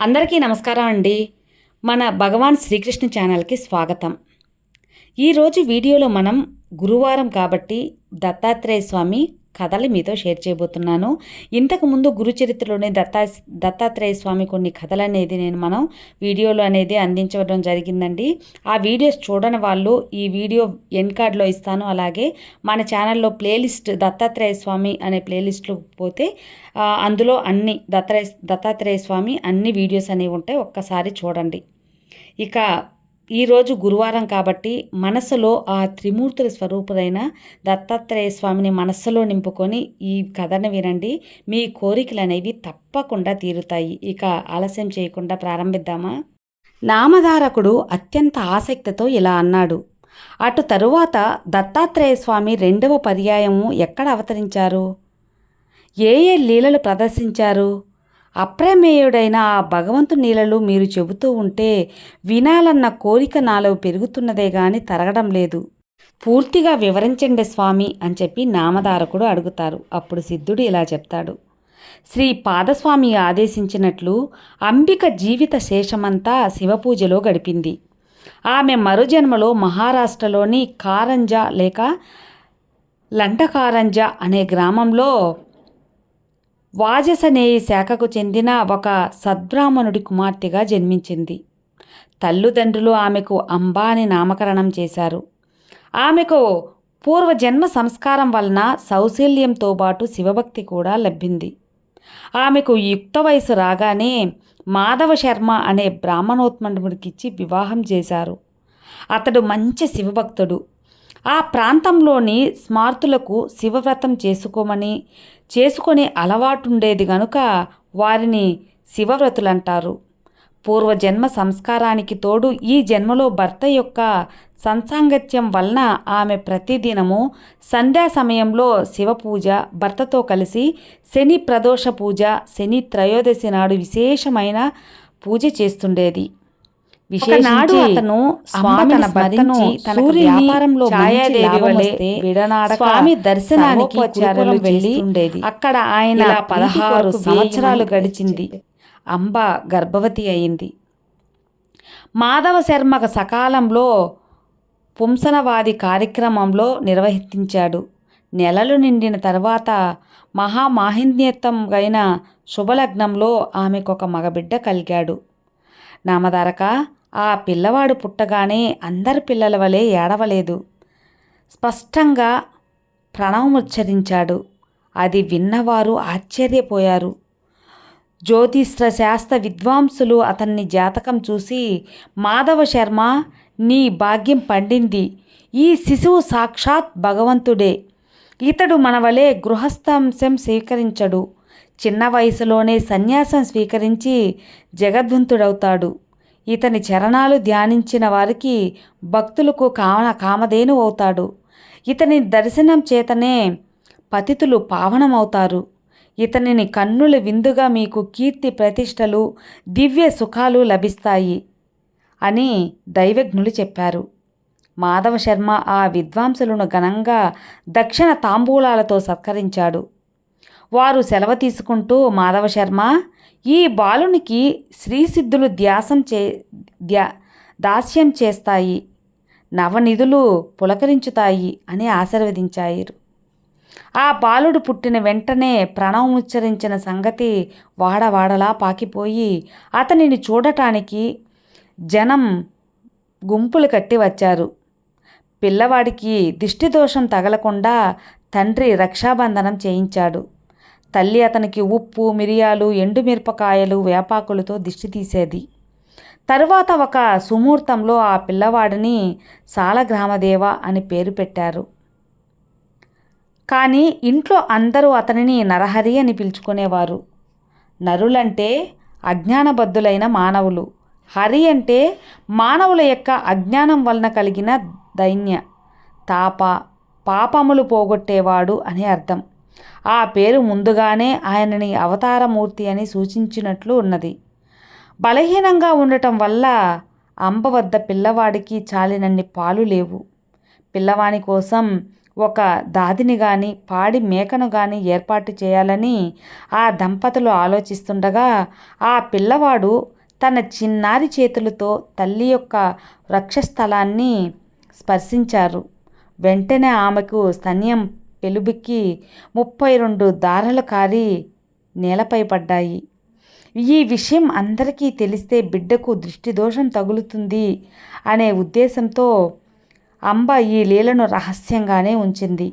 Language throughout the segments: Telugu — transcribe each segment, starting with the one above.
అందరికీ నమస్కారం అండి. మన భగవాన్ శ్రీకృష్ణ ఛానల్కి స్వాగతం. ఈరోజు వీడియోలో మనం గురువారం కాబట్టి దత్తాత్రేయ స్వామి కథలు మీతో షేర్ చేయబోతున్నాను. ఇంతకుముందు గురుచరిత్రలోనే దత్తా దత్తాత్రేయ స్వామి కొన్ని కథలు అనేది నేను మనం వీడియోలో అనేది అందించడం జరిగిందండి. ఆ వీడియోస్ చూడని వాళ్ళు ఈ వీడియో ఎన్ కార్డ్లో ఇస్తాను. అలాగే మన ఛానల్లో ప్లేలిస్ట్ దత్తాత్రేయ స్వామి అనే ప్లేలిస్ట్లో పోతే అందులో అన్ని దత్తాత్రేయ దత్తాత్రేయ స్వామి అన్ని వీడియోస్ అనేవి ఉంటాయి ఒక్కసారి చూడండి. ఇక ఈరోజు గురువారం కాబట్టి మనసులో ఆ త్రిమూర్తుల స్వరూపుడైన దత్తాత్రేయ స్వామిని మనస్సులో నింపుకొని ఈ కథను వినండి. మీ కోరికలు అనేవి తప్పకుండా తీరుతాయి. ఇక ఆలస్యం చేయకుండా ప్రారంభిద్దామా? నామధారకుడు అత్యంత ఆసక్తితో ఇలా అన్నాడు. అటు తరువాత దత్తాత్రేయ స్వామి రెండవ పర్యాయము ఎక్కడ అవతరించారు? ఏ ఏ లీలలు ప్రదర్శించారు? అప్రమేయుడైన ఆ భగవంతుని నీళ్ళలు మీరు చెబుతూ ఉంటే వినాలన్న కోరిక నాలో పెరుగుతున్నదే గాని తరగడం లేదు. పూర్తిగా వివరించండి స్వామి అని చెప్పి నామధారకుడు అడుగుతారు. అప్పుడు సిద్ధుడు ఇలా చెప్తాడు. శ్రీ పాదస్వామి ఆదేశించినట్లు అంబిక జీవిత శేషమంతా శివపూజలో గడిపింది. ఆమె మరుజన్మలో మహారాష్ట్రలోని కారంజ లేక లంటకారంజ అనే గ్రామంలో వాజసనేయి శాఖకు చెందిన ఒక సద్బ్రాహ్మణుడి కుమార్తెగా జన్మించింది. తల్లిదండ్రులు ఆమెకు అంబా అని నామకరణం చేశారు. ఆమెకు పూర్వజన్మ సంస్కారం వలన సౌశల్యంతో పాటు శివభక్తి కూడా లభింది. ఆమెకు యుక్త వయసు రాగానే మాధవ శర్మ అనే బ్రాహ్మణోత్మండుడికిచ్చి వివాహం చేశారు. అతడు మంచి శివభక్తుడు. ఆ ప్రాంతంలోని స్మార్తులకు శివవ్రతం చేసుకోమని చేసుకునే అలవాటుండేది గనుక వారిని శివవ్రతులంటారు. పూర్వజన్మ సంస్కారానికి తోడు ఈ జన్మలో భర్త యొక్క సంసాంగత్యం వలన ఆమె ప్రతిదినము సంధ్యా సమయంలో శివపూజ భర్తతో కలిసి శని ప్రదోష పూజ శని త్రయోదశి నాడు విశేషమైన పూజ చేస్తుండేది. విశేషనాడు అతను తన భర్తను తన వ్యాపారంలో స్వామి దర్శనానికి వెళ్ళి ఉండేది అక్కడ ఆయన పదహారు సంవత్సరాలు గడిచింది. అంబ గర్భవతి అయింది. మాధవ శర్మ సకాలంలో పుంసనవాది కార్యక్రమంలో నిర్వహించాడు. నెలలు నిండిన తర్వాత మహామాహిన్యత్వం శుభలగ్నంలో ఆమెకొక మగబిడ్డ కలిగాడు. నామధారక ఆ పిల్లవాడు పుట్టగానే అందరి పిల్లల వలె ఏడవలేదు. స్పష్టంగా ప్రణవముచ్చరించాడు అది విన్నవారు ఆశ్చర్యపోయారు. జ్యోతిష్ర శాస్త్ర విద్వాంసులు అతన్ని జాతకం చూసి మాధవ శర్మ నీ భాగ్యం పండింది. ఈ శిశువు సాక్షాత్ భగవంతుడే. ఇతడు మన వలె స్వీకరించడు. చిన్న వయసులోనే సన్యాసం స్వీకరించి జగద్వంతుడవుతాడు. ఇతని చరణాలు ధ్యానించిన వారికి భక్తులకు కామ కామధేను అవుతాడు. ఇతని దర్శనం చేతనే పతితులు పావనమవుతారు. ఇతనిని కన్నుల విందుగా మీకు కీర్తి ప్రతిష్టలు దివ్య సుఖాలు లభిస్తాయి అని దైవజ్ఞులు చెప్పారు. మాధవ శర్మ ఆ విద్వాంసులను ఘనంగా దక్షిణ తాంబూలాలతో సత్కరించాడు. వారు సెలవు తీసుకుంటూ మాధవ శర్మ ఈ బాలునికి శ్రీసిద్ధులు ధ్యాసం చే ధ్యా దాస్యం చేస్తాయి నవనిధులు పులకరించుతాయి అని ఆశీర్వదించారు ఆ బాలుడు పుట్టిన వెంటనే ప్రణవముచ్చరించిన సంగతి వాడవాడలా పాకిపోయి అతనిని చూడటానికి జనం గుంపులు కట్టి వచ్చారు. పిల్లవాడికి దిష్టిదోషం తగలకుండా తండ్రి రక్షాబంధనం చేయించాడు. తల్లి అతనికి ఉప్పు మిరియాలు ఎండుమిరపకాయలు వేపాకులతో దిష్టి తీసేది. తరువాత ఒక సుముహూర్తంలో ఆ పిల్లవాడిని సాలగ్రామదేవ అని పేరు పెట్టారు. కానీ ఇంట్లో అందరూ అతనిని నరహరి అని పిలుచుకునేవారు. నరులంటే అజ్ఞానబద్ధులైన మానవులు. హరి అంటే మానవుల యొక్క అజ్ఞానం వలన కలిగిన దైన్య. తాప పాపములు పోగొట్టేవాడు అని అర్థం. ఆ పేరు ముందుగానే ఆయనని అవతారమూర్తి అని సూచించినట్లు ఉన్నది. బలహీనంగా ఉండటం వల్ల అంబ వద్ద పిల్లవాడికి చాలినన్ని పాలు లేవు. పిల్లవాని కోసం ఒక దాదిని గాని పాడి మేకను గాని ఏర్పాటు చేయాలని ఆ దంపతులు ఆలోచిస్తుండగా ఆ పిల్లవాడు తన చిన్నారి చేతులతో తల్లి యొక్క వృక్షస్థలాన్ని స్పర్శించారు. వెంటనే ఆమెకు స్తన్యం పెలుబిక్కి ముప్పై రెండు దారలు కారి నేలపై పడ్డాయి. ఈ విషయం అందరికీ తెలిస్తే బిడ్డకు దృష్టిదోషం తగులుతుంది అనే ఉద్దేశంతో అంబ ఈ లీలను రహస్యంగానే ఉంచింది.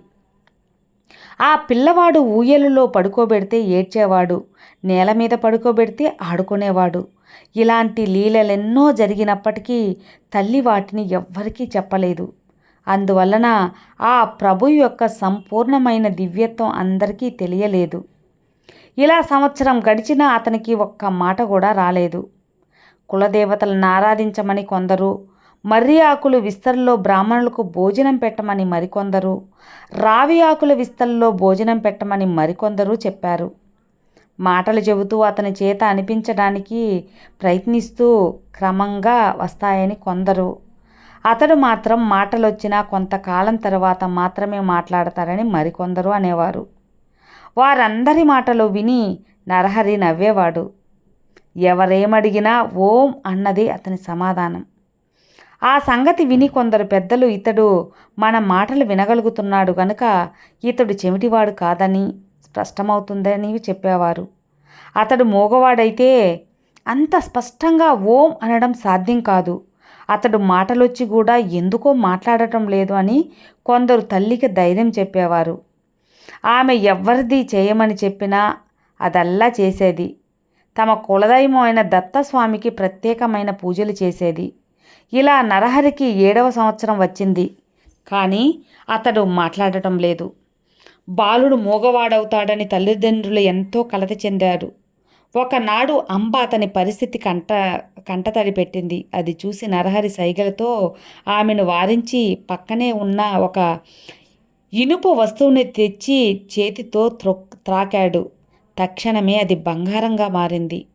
ఆ పిల్లవాడు ఊయలలో పడుకోబెడితే ఏడ్చేవాడు నేల మీద పడుకోబెడితే ఆడుకునేవాడు. ఇలాంటి లీలలెన్నో జరిగినప్పటికీ తల్లి వాటిని ఎవ్వరికీ చెప్పలేదు. అందువలన ఆ ప్రభు యొక్క సంపూర్ణమైన దివ్యత్వం అందరికీ తెలియలేదు. ఇలా సంవత్సరం గడిచినా అతనికి ఒక్క మాట కూడా రాలేదు. కులదేవతలను ఆరాధించమని కొందరు మర్రి ఆకులు విస్తరలో బ్రాహ్మణులకు భోజనం పెట్టమని మరికొందరు రావి ఆకుల విస్తరలో భోజనం పెట్టమని మరికొందరు చెప్పారు. మాటలు చెబుతూ అతని చేత అనిపించడానికి ప్రయత్నిస్తూ క్రమంగా వస్తాయని కొందరు. అతడు మాత్రం మాటలొచ్చినా కొంతకాలం తర్వాత మాత్రమే మాట్లాడతారని మరికొందరు అనేవారు. వారందరి మాటలు విని నరహరి నవ్వేవాడు. ఎవరేమడిగినా ఓం అన్నది అతని సమాధానం. ఆ సంగతి విని కొందరు పెద్దలు ఇతడు మన మాటలు వినగలుగుతున్నాడు గనుక ఇతడు చెమిటివాడు కాదని స్పష్టమవుతుందని చెప్పేవారు. అతడు మూగవాడైతే అంత స్పష్టంగా ఓం అనడం సాధ్యం కాదు. అతడు మాటలొచ్చి కూడా ఎందుకో మాట్లాడటం లేదు అని కొందరు తల్లికి ధైర్యం చెప్పేవారు. ఆమె ఎవ్వరిది చేయమని చెప్పినా అదల్లా చేసేది. తమ కులదైవం అయిన దత్తస్వామికి ప్రత్యేకమైన పూజలు చేసేది. ఇలా నరహరికి ఏడవ సంవత్సరం వచ్చింది. కానీ అతడు మాట్లాడటం లేదు. బాలుడు మూగవాడవుతాడని తల్లిదండ్రులు ఎంతో కలత చెందారు. ఒకనాడు అంబ అతని పరిస్థితి కంట కంటతడి పెట్టింది. అది చూసి నరహరి సైగలతో ఆమెను వారించి పక్కనే ఉన్న ఒక ఇనుప వస్తువుని తెచ్చి చేతితో త్రొ త్రాకాడు. తక్షణమే అది బంగారంగా మారింది.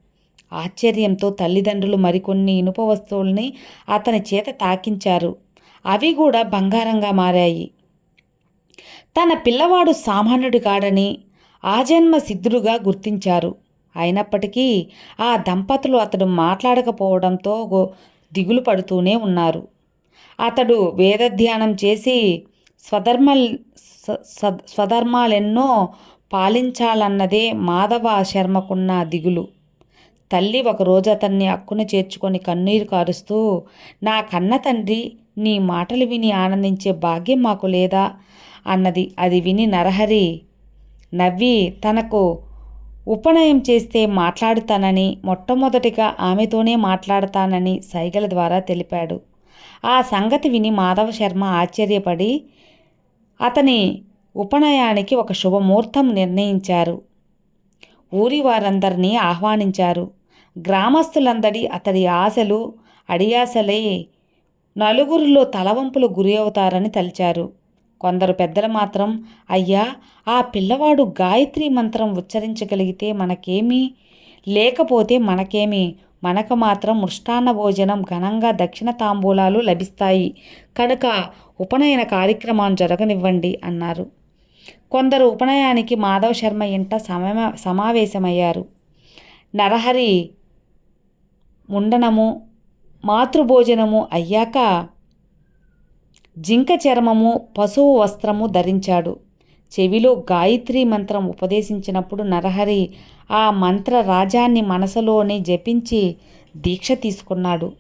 ఆశ్చర్యంతో తల్లిదండ్రులు మరికొన్ని ఇనుప వస్తువుల్ని అతని చేత తాకించారు. అవి కూడా బంగారంగా మారాయి. తన పిల్లవాడు సామాన్యుడు కాడని ఆజన్మ సిద్ధుడుగా గుర్తించారు. అయినప్పటికీ ఆ దంపతులు అతడు మాట్లాడకపోవడంతో దిగులు పడుతూనే ఉన్నారు. అతడు వేదధ్యానం చేసి స్వధర్మ స్వధర్మాలెన్నో పాలించాలన్నదే మాధవ శర్మకున్న దిగులు. తల్లి ఒకరోజు అతన్ని అక్కున చేర్చుకొని కన్నీరు కారుస్తూ నా కన్న తండ్రి నీ మాటలు విని ఆనందించే భాగ్యం మాకు లేదా అన్నది. అది విని నరహరి నవ్వి తనకు ఉపనయం చేస్తే మాట్లాడుతానని మొట్టమొదటిగా ఆమెతోనే మాట్లాడతానని సైగల ద్వారా తెలిపాడు. ఆ సంగతి విని మాధవ శర్మ ఆశ్చర్యపడి అతని ఉపనయానికి ఒక శుభముహూర్తం నిర్ణయించారు. ఊరి వారందరినీ ఆహ్వానించారు. గ్రామస్తులందరి అతడి ఆశలు అడియాసలే నలుగురిలో తలవంపులు గురి అవుతారని తలిచారు. కొందరు పెద్దలు మాత్రం అయ్యా ఆ పిల్లవాడు గాయత్రి మంత్రం ఉచ్చరించగలిగితే మనకేమీ? లేకపోతే మనకేమీ? మనకు మాత్రం మృష్టాన్న భోజనం ఘనంగా దక్షిణ తాంబూలాలు లభిస్తాయి. కనుక ఉపనయన కార్యక్రమం జరగనివ్వండి అన్నారు. కొందరు ఉపనయానికి మాధవ్ శర్మ ఇంట సమా సమావేశమయ్యారు. నరహరి ముండనము మాతృభోజనము అయ్యాక జింక చర్మము పశువు వస్త్రము ధరించాడు. చెవిలో గాయత్రి మంత్రం ఉపదేశించినప్పుడు నరహరి ఆ మంత్ర రాజాన్ని మనసులోనే జపించి దీక్ష తీసుకున్నాడు.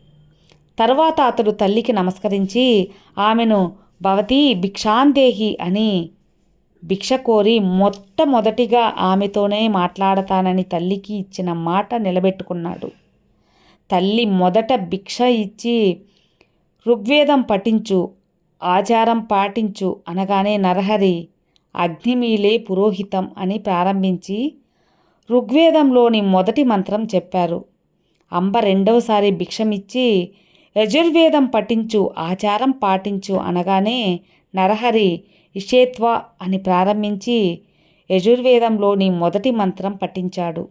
తర్వాత అతడు తల్లికి నమస్కరించి ఆమెను భవతి భిక్షాందేహి అని భిక్ష కోరి మొట్టమొదటిగా ఆమెతోనే మాట్లాడతానని తల్లికి ఇచ్చిన మాట నిలబెట్టుకున్నాడు. తల్లి మొదట భిక్ష ఇచ్చి ఋగ్వేదం పఠించు ఆచారం పాటించు అనగానే నరహరి అగ్నిమీలే పురోహితం అని ప్రారంభించి ఋగ్వేదంలోని మొదటి మంత్రం చెప్పారు. అంబ రెండవసారి భిక్షమిచ్చి యజుర్వేదం పఠించు ఆచారం పాటించు అనగానే నరహరి ఇషేత్వ అని ప్రారంభించి యజుర్వేదంలోని మొదటి మంత్రం పఠించాడు.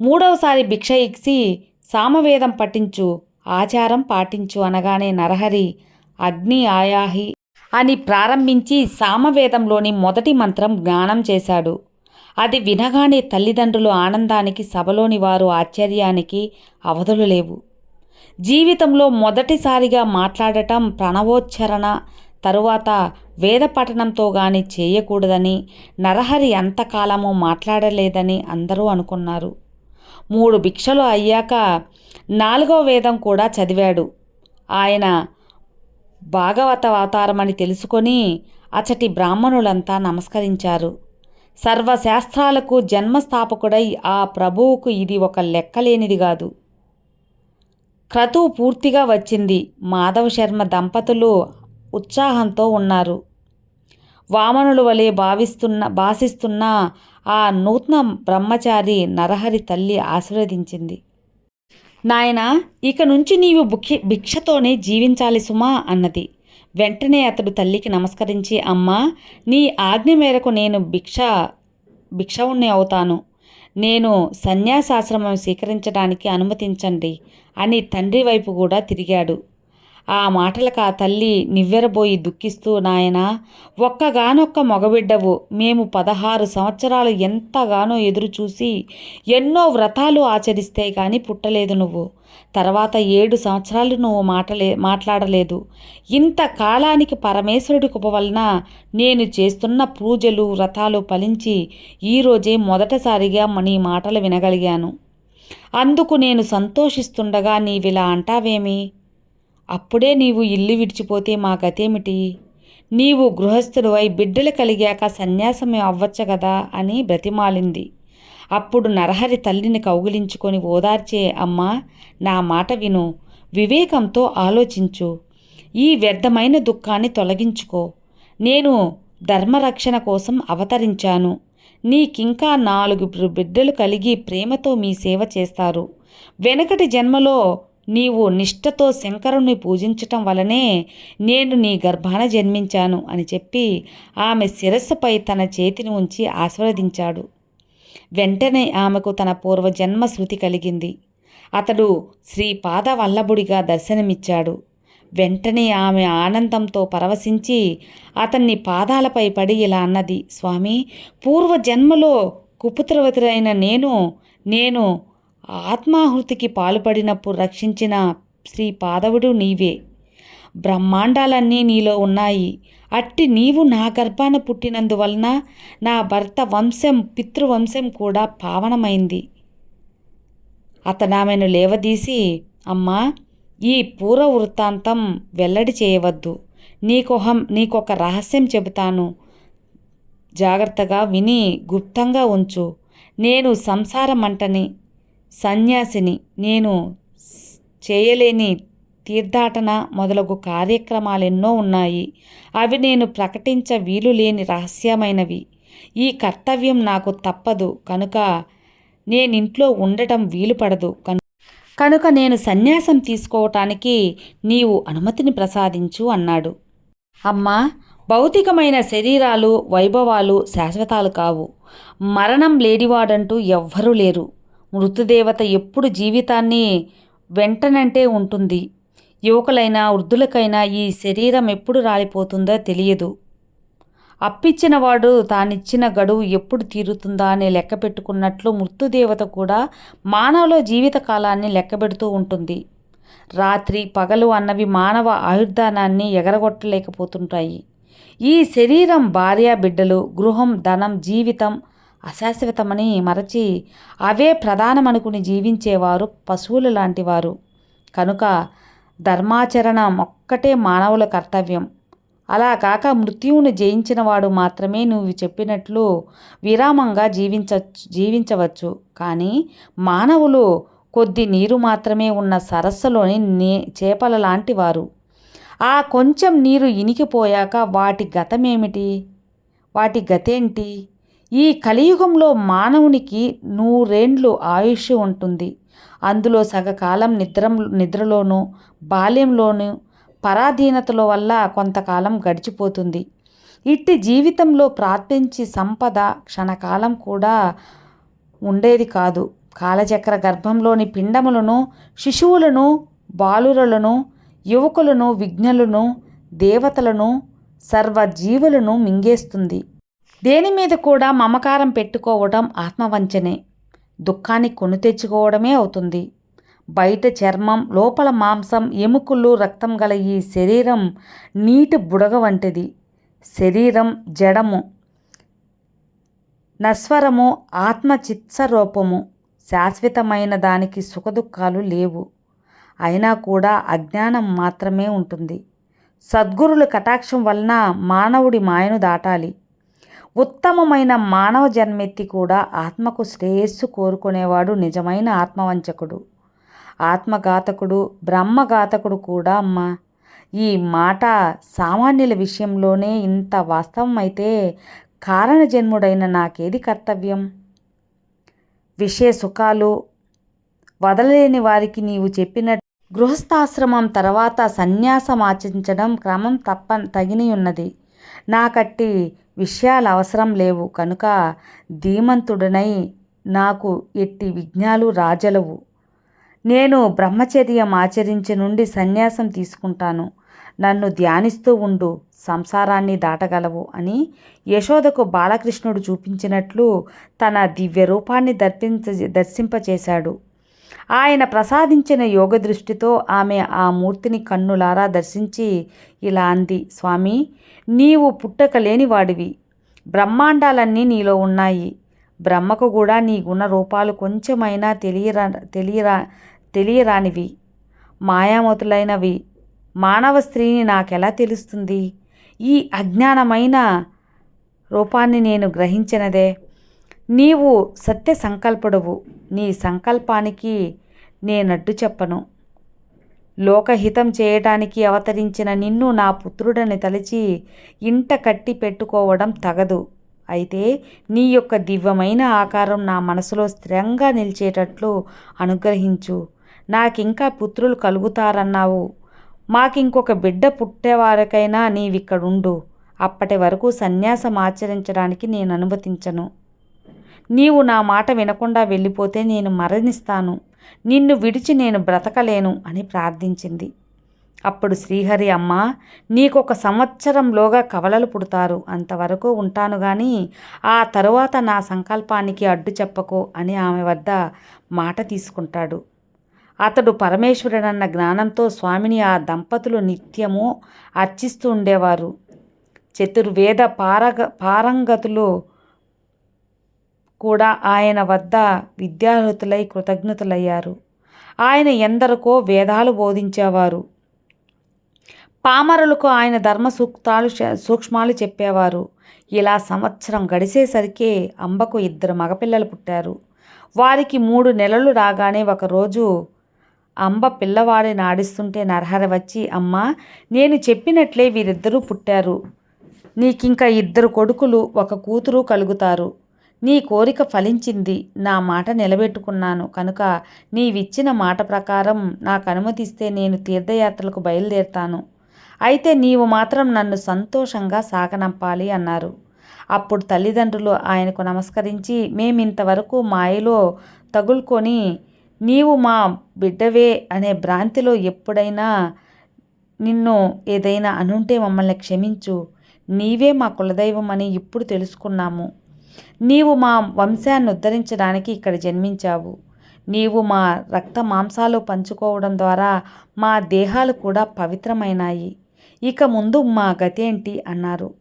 మూడవసారి భిక్ష ఇచ్చి సామవేదం పఠించు ఆచారం పాటించు అనగానే నరహరి అగ్ని ఆయాహి అని ప్రారంభించి సామవేదంలోని మొదటి మంత్రం జ్ఞానం చేశాడు. అది వినగానే తల్లిదండ్రులు ఆనందానికి సభలోని వారు ఆశ్చర్యానికి అవధులు లేవు. జీవితంలో మొదటిసారిగా మాట్లాడటం ప్రణవోచ్చరణ తరువాత వేద పఠనంతో గాని చేయకూడదని నరహరి అంతకాలము మాట్లాడలేదని అందరూ అనుకున్నారు. మూడు భిక్షలు అయ్యాక నాలుగో వేదం కూడా చదివాడు. ఆయన భాగవత అవతారమని తెలుసుకొని అచటి బ్రాహ్మణులంతా నమస్కరించారు. సర్వశాస్త్రాలకు జన్మస్థాపకుడై ఆ ప్రభువుకు ఇది ఒక లెక్కలేనిది కాదు. క్రతువు పూర్తిగా వచ్చింది మాధవ శర్మ దంపతులు ఉత్సాహంతో ఉన్నారు. వామనుల వలె భావిస్తున్న భాషిస్తున్న ఆ నూతన బ్రహ్మచారి నరహరి తల్లి ఆశీర్వదించింది. నాయన ఇక నుంచి నీవు బుక్ష భిక్షతోనే జీవించాలి సుమా అన్నది. వెంటనే అతడు తల్లికి నమస్కరించి అమ్మా నీ ఆజ్ఞ మేరకు నేను భిక్ష భిక్షవుణ్ణి అవుతాను. నేను సన్యాసాశ్రమం స్వీకరించడానికి అనుమతించండి అని తండ్రి వైపు కూడా తిరిగాడు. ఆ మాటలకు ఆ తల్లి నివ్వెరబోయి దుఃఖిస్తూ నాయన ఒక్కగానొక్క మగబిడ్డవు. మేము పదహారు సంవత్సరాలు ఎంతగానో ఎదురు చూసి ఎన్నో వ్రతాలు ఆచరిస్తే కానీ పుట్టలేదు నువ్వు. తర్వాత ఏడు సంవత్సరాలు నువ్వు మాటలే మాట్లాడలేదు. ఇంత కాలానికి పరమేశ్వరుడి కృప వలన నేను చేస్తున్న పూజలు వ్రతాలు ఫలించి ఈరోజే మొదటిసారిగా నీ మాటలు వినగలిగాను. అందుకు నేను సంతోషిస్తుండగా నీవిలా అంటావేమి? అప్పుడే నీవు ఇల్లు విడిచిపోతే మా గతేమిటి? నీవు గృహస్థుడివై బిడ్డలు కలిగాక సన్యాసమే అవ్వచ్చు కదా అని బ్రతిమాలింది. అప్పుడు నరహరి తల్లిని కౌగిలించుకొని ఓదార్చే అమ్మా నా మాట విను వివేకంతో ఆలోచించు. ఈ వ్యర్థమైన దుఃఖాన్ని తొలగించుకో. నేను ధర్మరక్షణ కోసం అవతరించాను. నీకింకా నాలుగు బిడ్డలు కలిగి ప్రేమతో మీ సేవ చేస్తారు. వెనకటి జన్మలో నీవు నిష్ఠతో శంకరుణ్ణి పూజించటం వలనే నేను నీ గర్భాన జన్మించాను అని చెప్పి ఆమె శిరస్సుపై తన చేతిని ఉంచి ఆశీర్వదించాడు. వెంటనే ఆమెకు తన పూర్వజన్మ శృతి కలిగింది. అతడు శ్రీపాద వల్లభుడిగా దర్శనమిచ్చాడు. వెంటనే ఆమె ఆనందంతో పరవశించి అతన్ని పాదాలపై పడి ఇలా అన్నది స్వామి పూర్వజన్మలో కుపుత్రవతులైన నేను నేను ఆత్మాహుతికి పాల్పడినప్పుడు రక్షించిన శ్రీ పాదవుడు నీవే. బ్రహ్మాండాలన్నీ నీలో ఉన్నాయి. అట్టి నీవు నా గర్భాన పుట్టినందువలన నా భర్త వంశం పితృవంశం కూడా పావనమైంది. అతనామెను లేవదీసి అమ్మా ఈ పూర్వ వృత్తాంతం వెల్లడి చేయవద్దు. నీకొహం నీకొక రహస్యం చెబుతాను. జాగ్రత్తగా విని గుప్తంగా ఉంచు. నేను సంసారమంటని సన్యాసిని. నేను చేయలేని తీర్థాటన మొదలగు కార్యక్రమాలు ఎన్నో ఉన్నాయి. అవి నేను ప్రకటించ వీలు లేని రహస్యమైనవి. ఈ కర్తవ్యం నాకు తప్పదు. కనుక నేనింట్లో ఉండటం వీలు పడదు. కనుక నేను సన్యాసం తీసుకోవటానికి నీవు అనుమతిని ప్రసాదించు అన్నాడు. అమ్మా భౌతికమైన శరీరాలు వైభవాలు శాశ్వతాలు కావు. మరణం లేనివాడంటూ ఎవ్వరూ లేరు. మృతుదేవత ఎప్పుడు జీవితాన్ని వెంటనంటే ఉంటుంది. యువకులైనా వృద్ధులకైనా ఈ శరీరం ఎప్పుడు రాలిపోతుందో తెలియదు. అప్పిచ్చినవాడు తానిచ్చిన గడువు ఎప్పుడు తీరుతుందా అని లెక్క పెట్టుకున్నట్లు మృత్యుదేవత కూడా మానవుల జీవిత కాలాన్ని లెక్కబెడుతూ ఉంటుంది. రాత్రి పగలు అన్నవి మానవ ఆయుర్దానాన్ని ఎగరగొట్టలేకపోతుంటాయి. ఈ శరీరం భార్య బిడ్డలు గృహం ధనం జీవితం అశాశ్వతమని మరచి అవే ప్రధానమనుకుని జీవించేవారు పశువులు లాంటివారు. కనుక ధర్మాచరణం ఒక్కటే మానవుల కర్తవ్యం. అలా కాక మృత్యువును జయించినవాడు మాత్రమే నువ్వు చెప్పినట్లు విరామంగా జీవించ జీవించవచ్చు. కానీ మానవులు కొద్ది నీరు మాత్రమే ఉన్న సరస్సులోని నే చేపల లాంటి వారు ఆ కొంచెం నీరు ఇనికిపోయాక వాటి గతమేమిటి? వాటి గతేంటి? ఈ కలియుగంలో మానవునికి నూరేండ్లు ఆయుష్ ఉంటుంది. అందులో సగకాలం నిద్ర నిద్రలోనూ బాల్యంలోనూ పరాధీనతల వల్ల కొంతకాలం గడిచిపోతుంది. ఇట్టి జీవితంలో ప్రార్థించి సంపద క్షణకాలం కూడా ఉండేది కాదు. కాలచక్ర గర్భంలోని పిండములను శిశువులను బాలురలను యువకులను విఘ్నులను దేవతలను సర్వజీవులను మింగేస్తుంది. దేని మీద కూడా మమకారం పెట్టుకోవడం ఆత్మవంచనే. దుఃఖాన్ని కొను తెచ్చుకోవడమే అవుతుంది. బయట చర్మం లోపల మాంసం ఎముకలు రక్తం గల ఈ శరీరం నీటి బుడగ వంటిది. శరీరం జడము నస్వరము ఆత్మ చిత్సరూపము శాశ్వతమైన దానికి సుఖదుఖాలు లేవు. అయినా కూడా అజ్ఞానం మాత్రమే ఉంటుంది. సద్గురుల కటాక్షం వలన మానవుడి మాయను దాటాలి. ఉత్తమమైన మానవ జన్మెత్తి కూడా ఆత్మకు శ్రేయస్సు కోరుకునేవాడు నిజమైన ఆత్మవంచకుడు. ఆత్మఘాతకుడు బ్రహ్మఘాతకుడు కూడా అమ్మ. ఈ మాట సామాన్యుల విషయంలోనే ఇంత వాస్తవం అయితే కారణజన్ముడైన నాకేది కర్తవ్యం? విషయ సుఖాలు వదలలేని వారికి నీవు చెప్పిన గృహస్థాశ్రమం తర్వాత సన్యాసం ఆచరించడం క్రమం తప్ప తగిని ఉన్నది నాకట్టి విషయాలు అవసరం లేవు. కనుక ధీమంతుడనై నాకు ఎట్టి విజ్ఞాలు రాజలవు. నేను బ్రహ్మచర్యం ఆచరించి నుండి సన్యాసం తీసుకుంటాను. నన్ను ధ్యానిస్తూ ఉండు. సంసారాన్ని దాటగలవు అని యశోదకు బాలకృష్ణుడు చూపించినట్లు తన దివ్య రూపాన్ని దర్శించ దర్శింపచేశాడు. ఆయన ప్రసాదించిన యోగ దృష్టితో ఆమె ఆ మూర్తిని కన్నులారా దర్శించి ఇలా అంది స్వామి నీవు పుట్టక లేనివాడివి బ్రహ్మాండాలన్నీ నీలో ఉన్నాయి. బ్రహ్మకు కూడా నీ గుణ రూపాలు కొంచెమైనా తెలియరా తెలియరా తెలియరానివి. మాయామతులైనవి. మానవ స్త్రీని నాకెలా తెలుస్తుంది? ఈ అజ్ఞానమైన రూపాన్ని నేను గ్రహించినదే. నీవు సత్య సంకల్పుడవు. నీ సంకల్పానికి నేనడ్డు చెప్పను. లోకహితం చేయటానికి అవతరించిన నిన్ను నా పుత్రుడని తలచి ఇంట కట్టి పెట్టుకోవడం తగదు. అయితే నీ యొక్క దివ్యమైన ఆకారం నా మనసులో స్థిరంగా నిలిచేటట్లు అనుగ్రహించు. నాకింకా పుత్రులు కలుగుతారన్నావు. మాకింకొక బిడ్డ పుట్టేవారికైనా నీవిక్కడుండు. అప్పటి వరకు సన్యాసం ఆచరించడానికి నేను అనుమతించను నీవు నా మాట వినకుండా వెళ్ళిపోతే నేను మరణిస్తాను. నిన్ను విడిచి నేను బ్రతకలేను అని ప్రార్థించింది. అప్పుడు శ్రీహరి అమ్మ నీకొక సంవత్సరంలోగా కవలలు పుడతారు. అంతవరకు ఉంటాను కానీ ఆ తరువాత నా సంకల్పానికి అడ్డు చెప్పకు అని ఆమె వద్ద మాట తీసుకుంటాడు. అతడు పరమేశ్వరుడన్న జ్ఞానంతో స్వామిని ఆ దంపతులు నిత్యము అర్చిస్తూ ఉండేవారు. చతుర్వేద పారగ పారంగతులు కూడా ఆయన వద్ద విద్యార్హుతులై కృతజ్ఞతలయ్యారు. ఆయన ఎందరికో వేదాలు బోధించేవారు. పామరులకు ఆయన ధర్మ సూక్తాలు సూక్ష్మాలు చెప్పేవారు. ఇలా సంవత్సరం గడిచేసరికి అంబకు ఇద్దరు మగపిల్లలు పుట్టారు. వారికి మూడు నెలలు రాగానే ఒకరోజు అంబ పిల్లవాడిని ఆడిస్తుంటే నరహర వచ్చి అమ్మ నేను చెప్పినట్లే వీరిద్దరూ పుట్టారు. నీకింకా ఇద్దరు కొడుకులు ఒక కూతురు కలుగుతారు. నీ కోరిక ఫలించింది. నా మాట నిలబెట్టుకున్నాను. కనుక నీవిచ్చిన మాట ప్రకారం నాకు అనుమతిస్తే నేను తీర్థయాత్రలకు బయలుదేరుతాను. అయితే నీవు మాత్రం నన్ను సంతోషంగా సాగనంపాలి అన్నారు. అప్పుడు తల్లిదండ్రులు ఆయనకు నమస్కరించి మేమింతవరకు మాయలో తగులుకొని నీవు మా బిడ్డవే అనే భ్రాంతిలో ఎప్పుడైనా నిన్ను ఏదైనా అనుంటే మమ్మల్ని క్షమించు. నీవే మా కులదైవం అని ఇప్పుడు తెలుసుకున్నాము. నీవు మా వంశాన్ని ఉద్ధరించడానికి ఇక్కడ జన్మించావు. నీవు మా రక్త మాంసాలు పంచుకోవడం ద్వారా మా దేహాలు కూడా పవిత్రమైనాయి. ఇక ముందు మా గతేంటి? అన్నారు.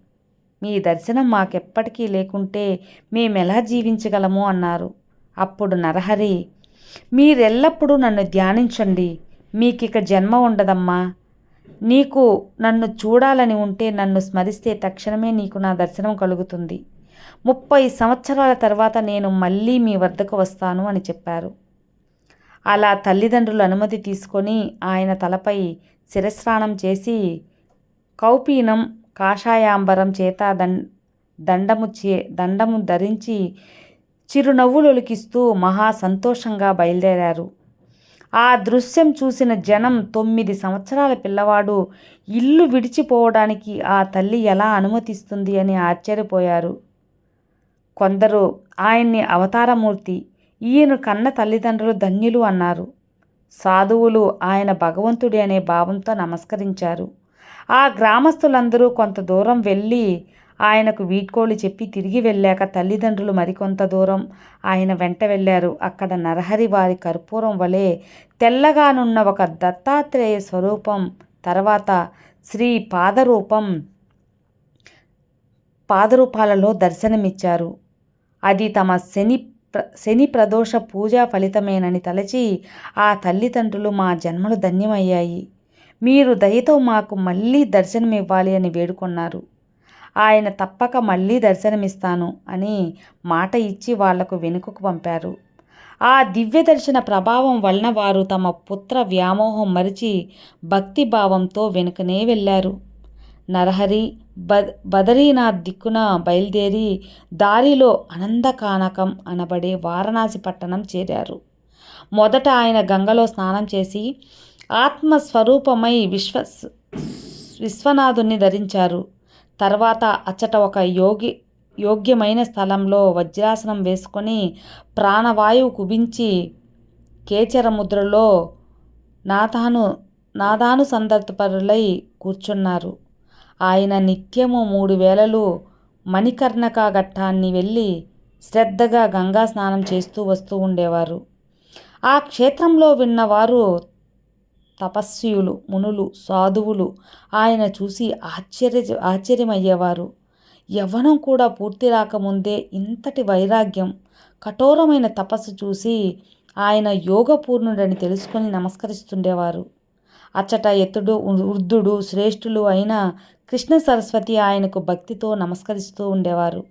మీ దర్శనం మాకెప్పటికీ లేకుంటే మేమెలా జీవించగలము? అన్నారు. అప్పుడు నరహరి మీరెల్లప్పుడూ నన్ను ధ్యానించండి. మీకిక జన్మ ఉండదమ్మా. నీకు నన్ను చూడాలని ఉంటే నన్ను స్మరిస్తే తక్షణమే నీకు నా దర్శనం కలుగుతుంది. ముప్పై సంవత్సరాల తర్వాత నేను మళ్ళీ మీ వద్దకు వస్తాను అని చెప్పారు. అలా తల్లిదండ్రులు అనుమతి తీసుకొని ఆయన తలపై శిరస్నానం చేసి కౌపీనం కాషాయాంబరం చేత దండ దండము చే దండము ధరించి చిరునవ్వులొలికిస్తూ మహా సంతోషంగా బయలుదేరారు. ఆ దృశ్యం చూసిన జనం తొమ్మిది సంవత్సరాల పిల్లవాడు ఇల్లు విడిచిపోవడానికి ఆ తల్లి ఎలా అనుమతిస్తుంది అని ఆశ్చర్యపోయారు. కొందరు ఆయన్ని అవతారమూర్తి ఈయన కన్న తల్లిదండ్రులు ధన్యులు అన్నారు. సాధువులు ఆయన భగవంతుడి అనే భావంతో నమస్కరించారు. ఆ గ్రామస్తులందరూ కొంత దూరం వెళ్ళి ఆయనకు వీడ్కోలు చెప్పి తిరిగి వెళ్ళాక తల్లిదండ్రులు మరికొంత దూరం ఆయన వెంట వెళ్ళారు. అక్కడ నరహరి వారి కర్పూరం వలె తెల్లగానున్న ఒక దత్తాత్రేయ స్వరూపం తర్వాత శ్రీ పాదరూపం పాదరూపాలలో దర్శనమిచ్చారు. అది తమ శని ప్ర శని ప్రదోష పూజా ఫలితమేనని తలచి ఆ తల్లిదండ్రులు మా జన్మలు ధన్యమయ్యాయి. మీరు దయతో మాకు మళ్ళీ దర్శనమివ్వాలి అని వేడుకొన్నారు. ఆయన తప్పక మళ్ళీ దర్శనమిస్తాను అని మాట ఇచ్చి వాళ్ళకు వెనుకకు పంపారు. ఆ దివ్య దర్శన ప్రభావం వలన వారు తమ పుత్ర వ్యామోహం మరిచి భక్తిభావంతో వెనుకనే వెళ్ళారు. నరహరి బ బదరీనాథ్ దిక్కున బయలుదేరి దారిలో అనందకానకం అనబడే వారణాసి పట్టణం చేరారు. మొదట ఆయన గంగలో స్నానం చేసి ఆత్మస్వరూపమై విశ్వ విశ్వనాథుని ధరించారు. తర్వాత అచ్చట ఒక యోగి యోగ్యమైన స్థలంలో వజ్రాసనం వేసుకొని ప్రాణవాయువు కుబించి కేచరముద్రలో నాథాను నాదానుసందర్భపరులై కూర్చున్నారు. ఆయన నిత్యము మూడు వేలలు మణికర్ణక ఘట్టాన్ని వెళ్ళి శ్రద్ధగా గంగా స్నానం చేస్తూ వస్తూ ఉండేవారు. ఆ క్షేత్రంలో విన్నవారు తపస్సులు మునులు సాధువులు ఆయన చూసి ఆశ్చర్య ఆశ్చర్యమయ్యేవారు. యవ్వనం కూడా పూర్తి రాకముందే ఇంతటి వైరాగ్యం కఠోరమైన తపస్సు చూసి ఆయన యోగపూర్ణుడని తెలుసుకొని నమస్కరిస్తుండేవారు. అచ్చట ఎత్తుడు వృద్ధుడు శ్రేష్ఠులు అయిన కృష్ణ సరస్వతి ఆయనకు భక్తితో నమస్కరిస్తూ ఉండేవారు.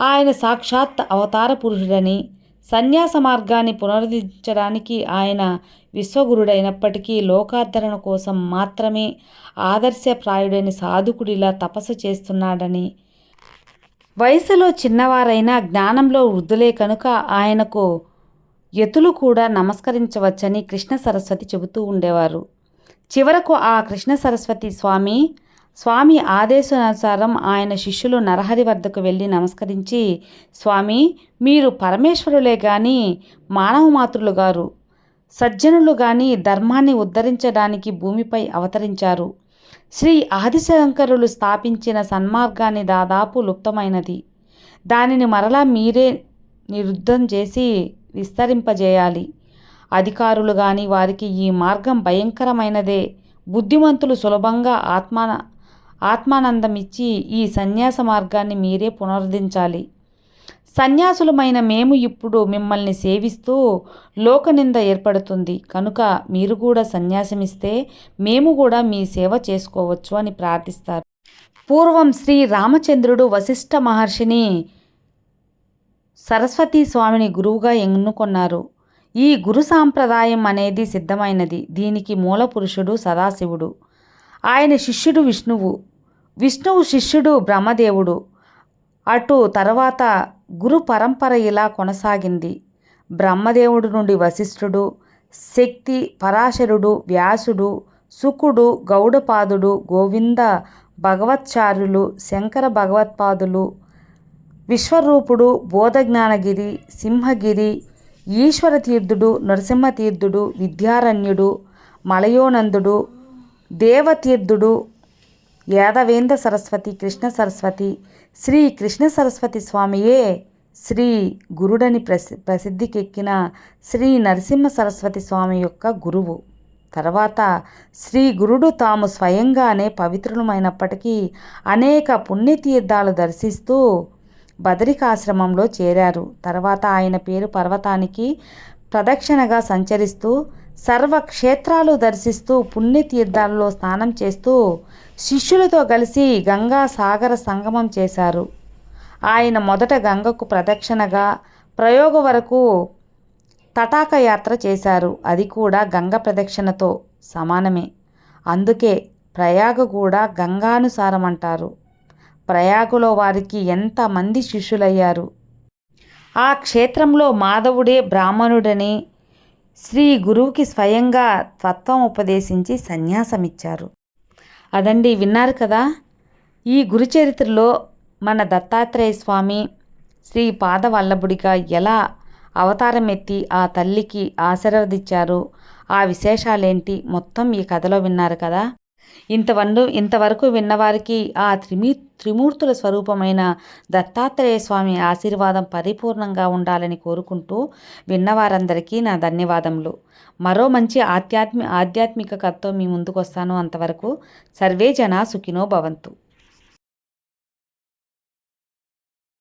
ఆయన సాక్షాత్ అవతార పురుషుడని సన్యాస మార్గాన్ని పునరుద్ధరించడానికి ఆయన విశ్వగురుడైనప్పటికీ లోకాధరణ కోసం మాత్రమే ఆదర్శప్రాయుడైన సాధుకుడిలా తపస్సు చేస్తున్నాడని. వయసులో చిన్నవారైనా జ్ఞానంలో వృద్ధులే కనుక ఆయనకు ఎతులు కూడా నమస్కరించవచ్చని కృష్ణ సరస్వతి చెబుతూ ఉండేవారు. చివరకు ఆ కృష్ణ సరస్వతి స్వామి స్వామి ఆదేశానుసారం ఆయన శిష్యులు నరహరి వద్దకు వెళ్ళి నమస్కరించి స్వామి మీరు పరమేశ్వరులే గాని మానవ మాతృలు గారు. సజ్జనులు గాని ధర్మాన్ని ఉద్ధరించడానికి భూమిపై అవతరించారు. శ్రీ ఆదిశంకరులు స్థాపించిన సన్మార్గాన్ని దాదాపు లుప్తమైనది. దానిని మరలా మీరే నిరుద్ధం చేసి విస్తరింపజేయాలి. అధికారులు కానీ వారికి ఈ మార్గం భయంకరమైనదే. బుద్ధిమంతులు సులభంగా ఆత్మాన ఆత్మానందమిచ్చి ఈ సన్యాస మార్గాన్ని మీరే పునరుద్ధరించాలి. సన్యాసులమైన మేము ఇప్పుడు మిమ్మల్ని సేవిస్తూ లోకనింద ఏర్పడుతుంది. కనుక మీరు కూడా సన్యాసమిస్తే మేము కూడా మీ సేవ చేసుకోవచ్చు అని ప్రార్థిస్తారు. పూర్వం శ్రీ రామచంద్రుడు వశిష్ఠ మహర్షిని సరస్వతీ స్వామిని గురువుగా ఎన్నుకొన్నారు. ఈ గురు సాంప్రదాయం అనేది సిద్ధమైనది. దీనికి మూల పురుషుడు సదాశివుడు. ఆయన శిష్యుడు విష్ణువు. విష్ణువు శిష్యుడు బ్రహ్మదేవుడు. అటు తర్వాత గురు పరంపర ఇలా కొనసాగింది. బ్రహ్మదేవుడు నుండి వశిష్ఠుడు శక్తి పరాశరుడు వ్యాసుడు సుకుడు గౌడపాదుడు గోవింద భగవత్చార్యులు శంకర భగవత్పాదులు విశ్వరూపుడు బోధజ్ఞానగిరి సింహగిరి ఈశ్వర తీర్థుడు నరసింహతీర్థుడు విద్యారణ్యుడు మలయోనందుడు దేవతీర్థుడు యాదవేంద్ర సరస్వతి కృష్ణ సరస్వతి శ్రీ కృష్ణ సరస్వతి స్వామియే శ్రీ గురుడని ప్రసి ప్రసిద్ధికెక్కిన శ్రీ నరసింహ సరస్వతి స్వామి యొక్క గురువు. తర్వాత శ్రీ గురుడు తాము స్వయంగానే పవిత్రులమైనప్పటికీ అనేక పుణ్యతీర్థాలు దర్శిస్తూ బదరికాశ్రమంలో చేరారు. తర్వాత ఆయన పేరు పర్వతానికి ప్రదక్షిణగా సంచరిస్తూ సర్వక్షేత్రాలు దర్శిస్తూ పుణ్యతీర్థాలలో స్నానం చేస్తూ శిష్యులతో కలిసి గంగా సాగర సంగమం చేశారు. ఆయన మొదట గంగకు ప్రదక్షిణగా ప్రయోగ వరకు తటాక యాత్ర చేశారు. అది కూడా గంగ ప్రదక్షిణతో సమానమే. అందుకే ప్రయాగ కూడా గంగానుసారం అంటారు ప్రయాగులో వారికి ఎంతమంది శిష్యులయ్యారు? ఆ క్షేత్రంలో మాధవుడే బ్రాహ్మణుడని శ్రీ గురువుకి స్వయంగా తత్వం ఉపదేశించి సన్యాసమిచ్చారు. అదండి విన్నారు కదా? ఈ గురుచరిత్రలో మన దత్తాత్రేయ స్వామి శ్రీ పాదవల్లభుడిగా ఎలా అవతారం ఎత్తి ఆ తల్లికి ఆశీర్వదించారు? ఆ విశేషాలేంటి? మొత్తం ఈ కథలో విన్నారు కదా? ఇంతవన్ను ఇంతవరకు విన్నవారికి ఆ త్రిమీ త్రిమూర్తుల స్వరూపమైన దత్తాత్రేయ స్వామి ఆశీర్వాదం పరిపూర్ణంగా ఉండాలని కోరుకుంటూ విన్నవారందరికీ నా ధన్యవాదములు. మరో మంచి ఆధ్యాత్మి ఆధ్యాత్మిక కథతో మీ ముందుకు వస్తాను అంతవరకు. సర్వే జన సుఖినో భవంతు.